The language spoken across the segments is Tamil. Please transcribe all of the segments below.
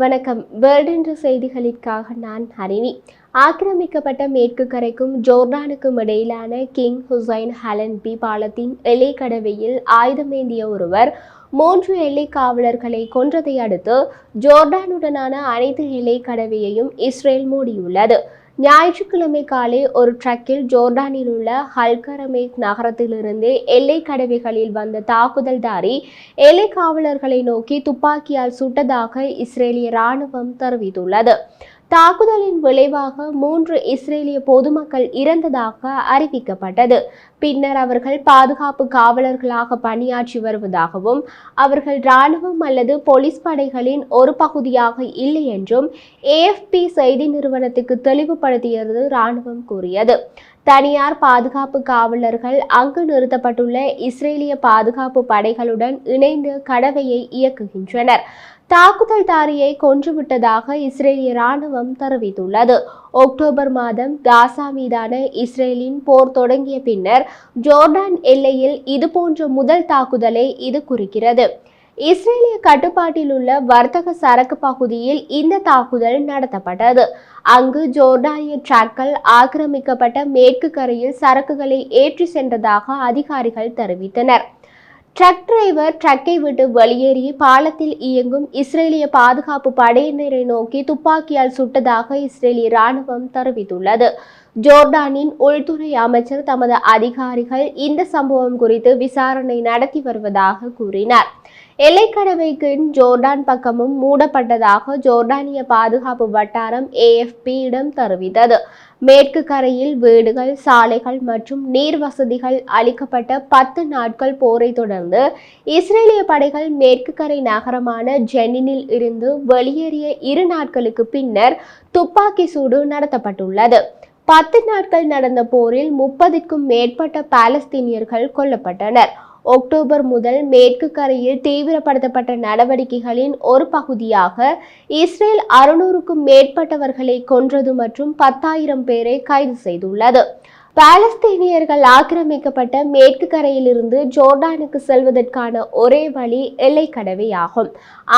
வணக்கம். வேர்ல்ட் என்ற செய்திகளுக்காக நான் ஹரிணி. ஆக்கிரமிக்கப்பட்ட மேற்கு கரைக்கும் ஜோர்டானுக்கும் இடையிலான கிங் ஹுசைன் ஹலன்பி பாலத்தின் எல்லை கடவையில் ஆயுதமேந்திய ஒருவர் மூன்று எல்லை காவலர்களை கொன்றதை அடுத்து ஜோர்டானுடனான அனைத்து எல்லை கடவையையும் இஸ்ரேல் மூடியுள்ளது. ஞாயிற்றுக்கிழமை காலை ஒரு ட்ரக்கில் ஜோர்டானில் உள்ள ஹல்கரமேக் நகரத்திலிருந்து எல்லை கடவைகளில் வந்த தாக்குதல்தாரி எல்லை காவலர்களை நோக்கி துப்பாக்கியால் சுட்டதாக இஸ்ரேலிய ராணுவம் தெரிவித்துள்ளது. தாக்குதலின் விளைவாக மூன்று இஸ்ரேலிய பொதுமக்கள் இறந்ததாக அறிவிக்கப்பட்டது. பின்னர் அவர்கள் பாதுகாப்பு காவலர்களாக பணியாற்றி வருவதாகவும் அவர்கள் இராணுவம் அல்லது போலீஸ் படைகளின் ஒரு பகுதியாக இல்லை என்றும் ஏஎஃப்பி செய்தி நிறுவனத்துக்கு தெளிவுபடுத்தியது இராணுவம் கூறியது. தனியார் பாதுகாப்பு காவலர்கள் அங்கு நிறுத்தப்பட்டுள்ள இஸ்ரேலிய பாதுகாப்பு படைகளுடன் இணைந்து கடவையை இயக்குகின்றனர். தாக்குதல்தாரியை கொன்றுவிட்டதாக இஸ்ரேலிய ராணுவம் தெரிவித்துள்ளது. அக்டோபர் மாதம் காசா மீதான இஸ்ரேலின் போர் தொடங்கிய பின்னர் ஜோர்டான் எல்லையில் இதுபோன்ற முதல் தாக்குதலை இது குறிக்கிறது. இஸ்ரேலிய கட்டுப்பாட்டில் உள்ள வர்த்தக சரக்கு பகுதியில் இந்த தாக்குதல் நடத்தப்பட்டது. அங்கு ஜோர்டானிய டிராக்கள் ஆக்கிரமிக்கப்பட்ட மேற்கு கரையில் சரக்குகளை ஏற்றி சென்றதாக அதிகாரிகள் தெரிவித்தனர். ட்ரக் டிரைவர் ட்ரக்கை விட்டு வெளியேறி பாலத்தில் இயங்கும் இஸ்ரேலிய பாதுகாப்பு படையினரை நோக்கி துப்பாக்கியால் சுட்டதாக இஸ்ரேலிய ராணுவம் தெரிவித்துள்ளது. ஜோர்டானின் உள்துறை அமைச்சர் தமது அதிகாரிகள் இந்த சம்பவம் குறித்து விசாரணை நடத்தி வருவதாக கூறினார். எல்லைக்கடவைக்கு ஜோர்டான் பக்கமும் மூடப்பட்டதாக ஜோர்டானிய பாதுகாப்பு வட்டாரம் ஏஎஃபியிடம் தெரிவித்தது. மேற்கு கரையில் வீடுகள் சாலைகள் மற்றும் நீர் வசதிகள் அளிக்கப்பட்ட பத்து நாட்கள் போரை தொடர்ந்து இஸ்ரேலிய படைகள் மேற்கு கரை நகரமான ஜெனினில் இருந்து வெளியேறிய இரு நாட்களுக்கு பின்னர் துப்பாக்கி சூடு நடத்தப்பட்டுள்ளது. பத்து நாட்கள் நடந்த போரில் முப்பதுக்கும் மேற்பட்ட பாலஸ்தீனியர்கள் கொல்லப்பட்டனர். அக்டோபர் முதல் மேற்கு கரையில் தீவிரப்படுத்தப்பட்ட நடவடிக்கைகளின் ஒரு பகுதியாக இஸ்ரேல் அறுநூறுக்கும் மேற்பட்டவர்களை கொன்றது மற்றும் பத்தாயிரம் பேரை கைது செய்துள்ளது. பாலஸ்தீனியர்கள் ஆக்கிரமிக்கப்பட்ட மேற்கு கரையிலிருந்து ஜோர்டானுக்கு செல்வதற்கான ஒரே வழி எல்லை கடவையாகும்.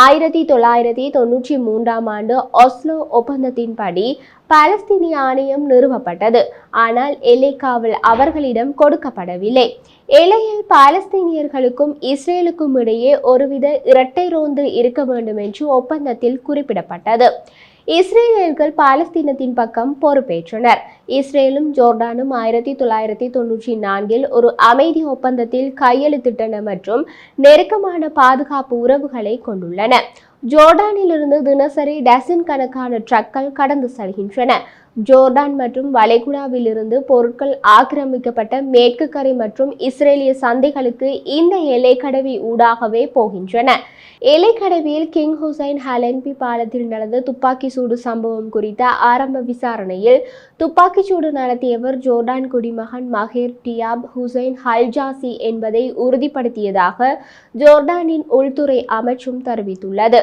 ஆயிரத்தி தொள்ளாயிரத்தி தொன்னூற்றி மூன்றாம் ஆண்டு ஒஸ்லோ ஒப்பந்தத்தின்படி பாலஸ்தீனிய ஆணையம் நிறுவப்பட்டது. ஆனால் எல்லைக்காவல் அவர்களிடம் கொடுக்கப்படவில்லை. எல்லையில் பாலஸ்தீனியர்களுக்கும் இஸ்ரேலுக்கும் இடையே ஒருவித இரட்டை ரோந்து இருக்க வேண்டும் என்று ஒப்பந்தத்தில் குறிப்பிடப்பட்டது. இஸ்ரேலியர்கள் பாலஸ்தீனத்தின் பக்கம் பொறுப்பேற்றனர். இஸ்ரேலும் ஜோர்டானும் ஆயிரத்தி தொள்ளாயிரத்தி தொன்னூற்றி நான்கில் ஒரு அமைதி ஒப்பந்தத்தில் கையெழுத்திட்டன மற்றும் நெருக்கமான பாதுகாப்பு உறவுகளை கொண்டுள்ளன. ஜோர்டானிலிருந்து தினசரி டசன் கணக்கான ட்ரக்கள் கடந்து செல்கின்றன. ஜோர்டான் மற்றும் வளைகுடாவிலிருந்து பொருட்கள் ஆக்கிரமிக்கப்பட்ட மேற்கு கரை மற்றும் இஸ்ரேலிய சந்தைகளுக்கு இந்த எல்லைக்கடவி ஊடாகவே போகின்றன. எல்லைக்கடவியில் கிங் ஹுசைன் ஹலன்பி பாலத்தில் நடந்த துப்பாக்கி சூடு சம்பவம் குறித்த ஆரம்ப விசாரணையில் துப்பாக்கிச் சூடு நடத்தியவர் ஜோர்டான் குடிமகன் மஹேர் டியாப் ஹுசைன் ஹல்ஜாசி என்பதை உறுதிப்படுத்தியதாக ஜோர்டானின் உள்துறை அமைச்சும் தெரிவித்துள்ளது.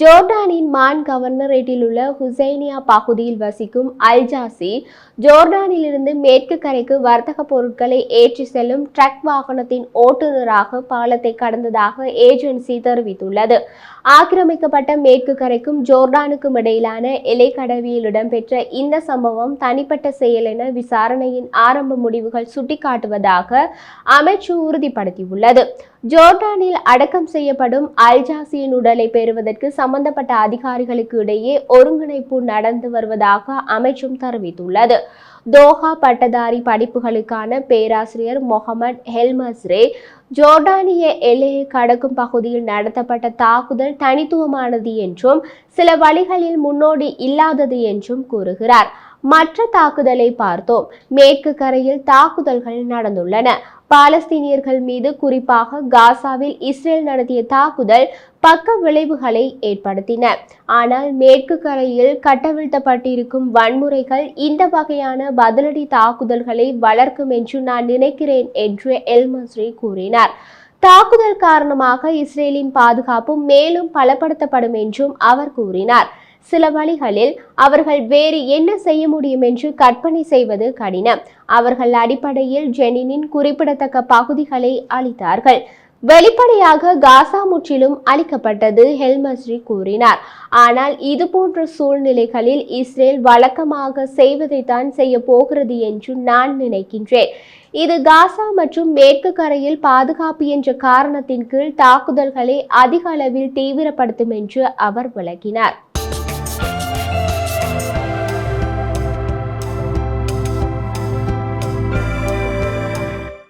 ஜோர்டானின் மான் கவர்னரேட்டில் உள்ள ஹுசைனியா பகுதியில் வசிக்கும் அல்ஜாசி ஜோர்டானிலிருந்து மேற்கு கரைக்கு வர்த்தக பொருட்களை ஏற்றி செல்லும் ட்ரக் வாகனத்தின் ஓட்டுநராக பாலத்தை கடந்ததாக ஏஜென்சி தெரிவித்துள்ளது. ஆக்கிரமிக்கப்பட்ட மேற்கு கரைக்கும் ஜோர்டானுக்கும் இடையிலான எல்லைக்கடவியில் இடம்பெற்ற இந்த சம்பவம் தனிப்பட்ட செயல் என விசாரணையின் ஆரம்ப முடிவுகள் சுட்டிக்காட்டுவதாக அமைச்சு உறுதிப்படுத்தியுள்ளது. ஜோர்டானில் அடக்கம் செய்யப்படும் அல்ஜாசியின் உடலை பெறுவதற்கு சம்பந்தப்பட்ட அதிகாரிகளுக்கு இடையே ஒருங்கிணைப்பு நடந்து வருவதாக அமைச்சும் தெரிவித்துள்ளது. தோஹா பட்டதாரி படிப்புகளுக்கான பேராசிரியர் மொஹமட் ஹெல்மஸ்ரே ஜோர்டானிய எல்லையை கடக்கும் பகுதியில் நடத்தப்பட்ட தாக்குதல் தனித்துவமானது என்றும் சில வழிகளில் முன்னோடி இல்லாதது என்றும் கூறுகிறார். மற்ற தாக்குதலை பார்த்தோம். மேற்கு கரையில் தாக்குதல்கள் நடந்துள்ளன. பாலஸ்தீனியர்கள் மீது குறிப்பாக காசாவில் இஸ்ரேல் நடத்திய தாக்குதல் பக்க விளைவுகளை ஏற்படுத்தின. ஆனால் மேற்கு கரையில் கட்டவிழ்த்தப்பட்டிருக்கும் வன்முறைகள் இந்த வகையான பதிலடி தாக்குதல்களை வளர்க்கும் என்று நான் நினைக்கிறேன் என்று எல்மஸ்ரி கூறினார். தாக்குதல் காரணமாக இஸ்ரேலின் பாதுகாப்பு மேலும் பலப்படுத்தப்படும் என்றும் அவர் கூறினார். சில வழிகளில் அவர்கள் வேறு என்ன செய்ய முடியும் என்று கற்பனை செய்வது கடினம். அவர்கள் அடிப்படையில் ஜெனினின் குறிப்பிடத்தக்க பகுதிகளை அளித்தார்கள் வெளிப்படையாக காசா முற்றிலும் அளிக்கப்பட்டது ஹெல்மஸ்ரி கூறினார். ஆனால் இதுபோன்ற சூழ்நிலைகளில் இஸ்ரேல் வழக்கமாக செய்வதைத்தான் செய்ய போகிறது என்று நான் நினைக்கின்றேன். இது காசா மற்றும் மேற்கு கரையில் பாதுகாப்பு என்ற காரணத்தின் கீழ் தாக்குதல்களை அதிக அளவில் தீவிரப்படுத்தும் என்று அவர் விளக்கினார்.